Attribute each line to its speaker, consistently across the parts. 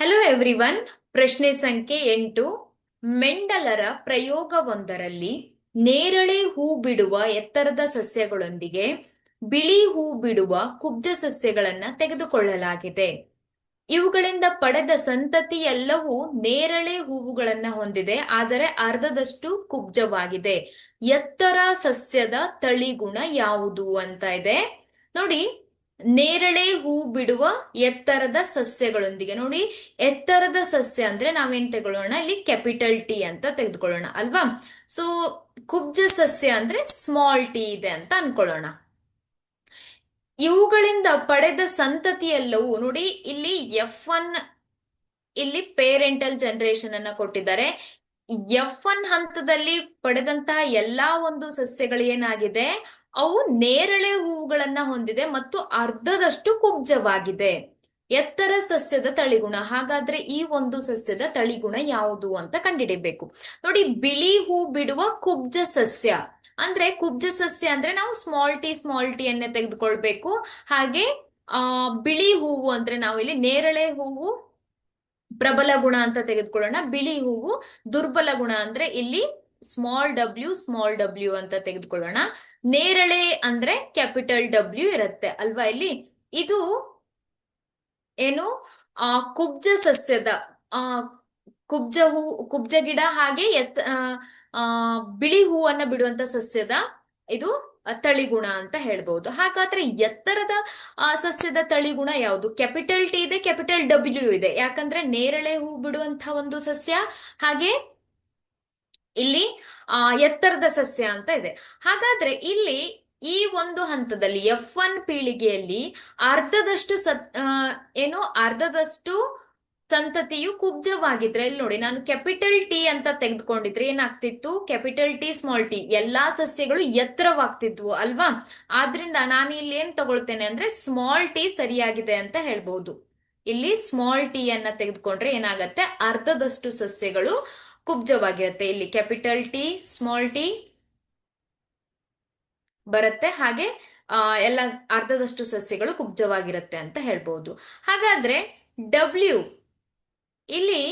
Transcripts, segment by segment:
Speaker 1: Hello everyone ಪ್ರಶ್ನೆ ಸಂಖ್ಯೆ ಎಂಟು. ಮೆಂಡಲರ ಪ್ರಯೋಗವೊಂದರಲ್ಲಿ ನೇರಳೆ ಹೂ ಬಿಡುವ ಎತ್ತರದ ಸಸ್ಯಗಳೊಂದಿಗೆ ಬಿಳಿ ಹೂ ಬಿಡುವ ಕುಬ್ಜ ಸಸ್ಯಗಳನ್ನ ತೆಗೆದುಕೊಳ್ಳಲಾಗಿದೆ. ಇವುಗಳಿಂದ ಪಡೆದ ಸಂತತಿ ಎಲ್ಲವೂ ನೇರಳೆ ಹೂವುಗಳನ್ನ ಹೊಂದಿದೆ, ಆದರೆ ಅರ್ಧದಷ್ಟು ಕುಬ್ಜವಾಗಿದೆ. ಎತ್ತರ ಸಸ್ಯದ ತಳಿಗುಣ ಯಾವುದು ಅಂತ ಇದೆ. ನೋಡಿ ನೇರಳೆ ಹೂ ಬಿಡುವ ಎತ್ತರದ ಸಸ್ಯಗಳೊಂದಿಗೆ. ನೋಡಿ, ಎತ್ತರದ ಸಸ್ಯ ಅಂದ್ರೆ ನಾವೇನ್ ತಗೊಳ್ಳೋಣ? ಇಲ್ಲಿ ಕ್ಯಾಪಿಟಲ್ ಟಿ ಅಂತ ತೆಗೆದುಕೊಳ್ಳೋಣ ಅಲ್ವಾ? ಸೊ ಕುಬ್ಜ ಸಸ್ಯ ಅಂದ್ರೆ ಸ್ಮಾಲ್ ಟಿ ಇದೆ ಅಂತ ಅನ್ಕೊಳ್ಳೋಣ. ಇವುಗಳಿಂದ ಪಡೆದ ಸಂತತಿಯೆಲ್ಲವೂ ನೋಡಿ, ಇಲ್ಲಿ ಎಫ್ ಒನ್ ಇಲ್ಲಿ ಪೇರೆಂಟಲ್ ಜನರೇಷನ್ ಅನ್ನ ಕೊಟ್ಟಿದ್ದಾರೆ. ಎಫ್ ಒನ್ ಹಂತದಲ್ಲಿ ಪಡೆದಂತಹ ಎಲ್ಲಾ ಒಂದು ಸಸ್ಯಗಳು ಏನಾಗಿದೆ? ಅವು ನೇರಳೆ ಹೂವುಗಳನ್ನ ಹೊಂದಿದೆ ಮತ್ತು ಅರ್ಧದಷ್ಟು ಕುಬ್ಜವಾಗಿದೆ. ಎತ್ತರ ಸಸ್ಯದ ತಳಿಗುಣ, ಹಾಗಾದ್ರೆ ಈ ಒಂದು ಸಸ್ಯದ ತಳಿಗುಣ ಯಾವುದು ಅಂತ ಕಂಡಿಡಿಬೇಕು. ನೋಡಿ, ಬಿಳಿ ಹೂ ಬಿಡುವ ಕುಬ್ಜ ಸಸ್ಯ, ಅಂದ್ರೆ ಕುಬ್ಜ ಸಸ್ಯ ಅಂದ್ರೆ ನಾವು ಸ್ಮಾಲ್ ಟಿ ಸ್ಮಾಲ್ ಟಿ ಅನ್ನೇ ತೆಗೆದುಕೊಳ್ಬೇಕು. ಹಾಗೆ, ಆ, ಬಿಳಿ ಹೂವು ಅಂದ್ರೆ ನಾವು ಇಲ್ಲಿ ನೇರಳೆ ಹೂವು, ಪ್ರಬಲ ಗುಣ ಅಂತ ತೆಗೆದುಕೊಳ್ಳೋಣ. ಬಿಳಿ ಹೂವು ದುರ್ಬಲ ಗುಣ ಅಂದ್ರೆ ಇಲ್ಲಿ ಸ್ಮಾಲ್ ಡಬ್ಲ್ಯೂ ಸ್ಮಾಲ್ ಡಬ್ಲ್ಯೂ ಅಂತ ತೆಗೆದುಕೊಳ್ಳೋಣ. ನೇರಳೆ ಅಂದ್ರೆ ಕ್ಯಾಪಿಟಲ್ ಡಬ್ಲ್ಯೂ ಇರುತ್ತೆ. ಅಲ್ವಾ ಇಲ್ಲಿ? ಇದು ಏನು? ಆ ಕುಬ್ಜ ಸಸ್ಯದ, ಆ ಕುಬ್ಜ ಹೂ, ಕುಬ್ಜ ಗಿಡ ಹಾಗೆ ಎತ್, ಆ ಬಿಳಿ ಹೂವನ್ನ ಬಿಡುವಂತ ಸಸ್ಯದ ಇದು ತಳಿಗುಣ ಅಂತ ಹೇಳ್ಬಹುದು ಹಾಗಾದ್ರೆ ಎತ್ತರದ ಸಸ್ಯದ ತಳಿಗುಣ ಯಾವುದು? ಕ್ಯಾಪಿಟಲ್ ಟಿ ಇದೆ ಕ್ಯಾಪಿಟಲ್ ಡಬ್ಲ್ಯೂ ಇದೆ. ಯಾಕಂದ್ರೆ ನೇರಳೆ ಹೂ ಬಿಡುವಂತ ಒಂದು ಸಸ್ಯ, ಹಾಗೆ ಇಲ್ಲಿ, ಆ, ಎತ್ತರದ ಸಸ್ಯ ಅಂತ ಇದೆ. ಹಾಗಾದ್ರೆ ಇಲ್ಲಿ ಈ ಒಂದು ಹಂತದಲ್ಲಿ ಎಫ್ ಒನ್ ಪೀಳಿಗೆಯಲ್ಲಿ ಅರ್ಧದಷ್ಟು ಸತ್ ಏನು, ಅರ್ಧದಷ್ಟು ಸಂತತಿಯು ಕುಬ್ಜವಾಗಿದ್ರೆ, ಇಲ್ಲಿ ನೋಡಿ, ನಾನು ಕ್ಯಾಪಿಟಲ್ ಟಿ ಅಂತ ತೆಗೆದುಕೊಂಡಿದ್ರೆ ಏನಾಗ್ತಿತ್ತು? ಕ್ಯಾಪಿಟಲ್ ಟಿ ಸ್ಮಾಲ್ ಟಿ ಎಲ್ಲಾ ಸಸ್ಯಗಳು ಎತ್ತರವಾಗ್ತಿದ್ವು ಅಲ್ವಾ? ಆದ್ರಿಂದ ನಾನು ಇಲ್ಲಿ ಏನ್ ತಗೊಳ್ತೇನೆ ಅಂದ್ರೆ ಸ್ಮಾಲ್ ಟಿ ಸರಿಯಾಗಿದೆ ಅಂತ ಹೇಳ್ಬಹುದು ಇಲ್ಲಿ ಸ್ಮಾಲ್ ಟಿ ಅನ್ನ ತೆಗೆದುಕೊಂಡ್ರೆ ಏನಾಗತ್ತೆ? ಅರ್ಧದಷ್ಟು ಸಸ್ಯಗಳು ಕುಬ್ಜವಾಗಿರುತ್ತೆ. ಇಲ್ಲಿ ಕ್ಯಾಪಿಟಲ್ ಟಿ ಸ್ಮಾಲ್ ಟಿ ಬರುತ್ತೆ. ಹಾಗೆ ಎಲ್ಲ ಅರ್ಧದಷ್ಟು ಸಸ್ಯಗಳು ಕುಬ್ಜವಾಗಿರುತ್ತೆ ಅಂತ ಹೇಳ್ಬೋದು. ಹಾಗಾದ್ರೆ ಡಬ್ಲ್ಯೂ ಇಲ್ಲಿ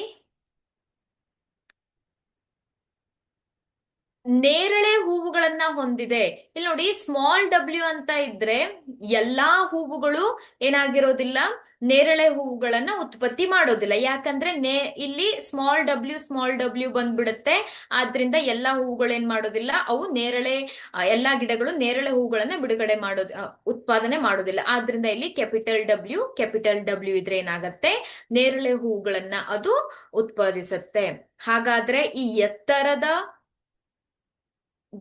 Speaker 1: ನೇರಳೆ ಹೂವುಗಳನ್ನ ಹೊಂದಿದೆ. ಇಲ್ಲಿ ನೋಡಿ ಸ್ಮಾಲ್ ಡಬ್ಲ್ಯೂ ಅಂತ ಇದ್ರೆ ಎಲ್ಲಾ ಹೂವುಗಳು ಏನಾಗಿರೋದಿಲ್ಲ, ನೇರಳೆ ಹೂವುಗಳನ್ನ ಉತ್ಪತ್ತಿ ಮಾಡೋದಿಲ್ಲ. ಯಾಕಂದ್ರೆ ನೇ, ಇಲ್ಲಿ ಸ್ಮಾಲ್ ಡಬ್ಲ್ಯೂ ಸ್ಮಾಲ್ ಡಬ್ಲ್ಯೂ ಬಂದ್ಬಿಡುತ್ತೆ. ಆದ್ರಿಂದ ಎಲ್ಲಾ ಹೂವುಗಳು ಏನ್ ಮಾಡೋದಿಲ್ಲ, ಅವು ನೇರಳೆ ಎಲ್ಲಾ ಗಿಡಗಳು ನೇರಳೆ ಹೂವುಗಳನ್ನ ಬಿಡುಗಡೆ ಮಾಡೋದು ಉತ್ಪಾದನೆ ಮಾಡೋದಿಲ್ಲ. ಆದ್ರಿಂದ ಇಲ್ಲಿ ಕ್ಯಾಪಿಟಲ್ ಡಬ್ಲ್ಯೂ ಕ್ಯಾಪಿಟಲ್ ಡಬ್ಲ್ಯೂ ಇದ್ರೆ ಏನಾಗತ್ತೆ, ನೇರಳೆ ಹೂವುಗಳನ್ನ ಅದು ಉತ್ಪಾದಿಸುತ್ತೆ. ಹಾಗಾದ್ರೆ ಈ ಎತ್ತರದ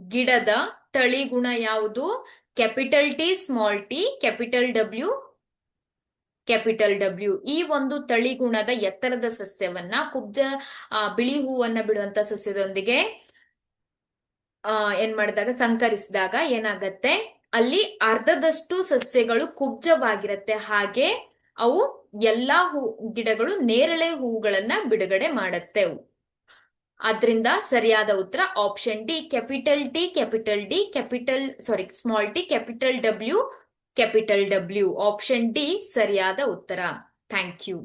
Speaker 1: ಗಿಡದ ತಳಿಗುಣ ಯಾವುದು? Capital T, small T, capital W capital W. ಈ ಒಂದು ತಳಿಗುಣದ ಎತ್ತರದ ಸಸ್ಯವನ್ನ, ಕುಬ್ಜ ಬಿಳಿ ಹೂವನ್ನ ಬಿಡುವಂತ ಸಸ್ಯದೊಂದಿಗೆ, ಆ, ಏನ್ ಮಾಡಿದಾಗ, ಸಂಕರಿಸಿದಾಗ ಏನಾಗತ್ತೆ? ಅಲ್ಲಿ ಅರ್ಧದಷ್ಟು ಸಸ್ಯಗಳು ಕುಬ್ಜವಾಗಿರತ್ತೆ. ಹಾಗೆ ಅವು ಎಲ್ಲಾ ಹೂ, ಗಿಡಗಳು, ನೇರಳೆ ಹೂಗಳನ್ನ ಬಿಡುಗಡೆ ಮಾಡತ್ತೆ. ಆದ್ರಿಂದ ಸರಿಯಾದ ಉತ್ತರ option D capital T capital D capital sorry small T capital W capital W option D ಸರಿಯಾದ ಉತ್ತರ. Thank you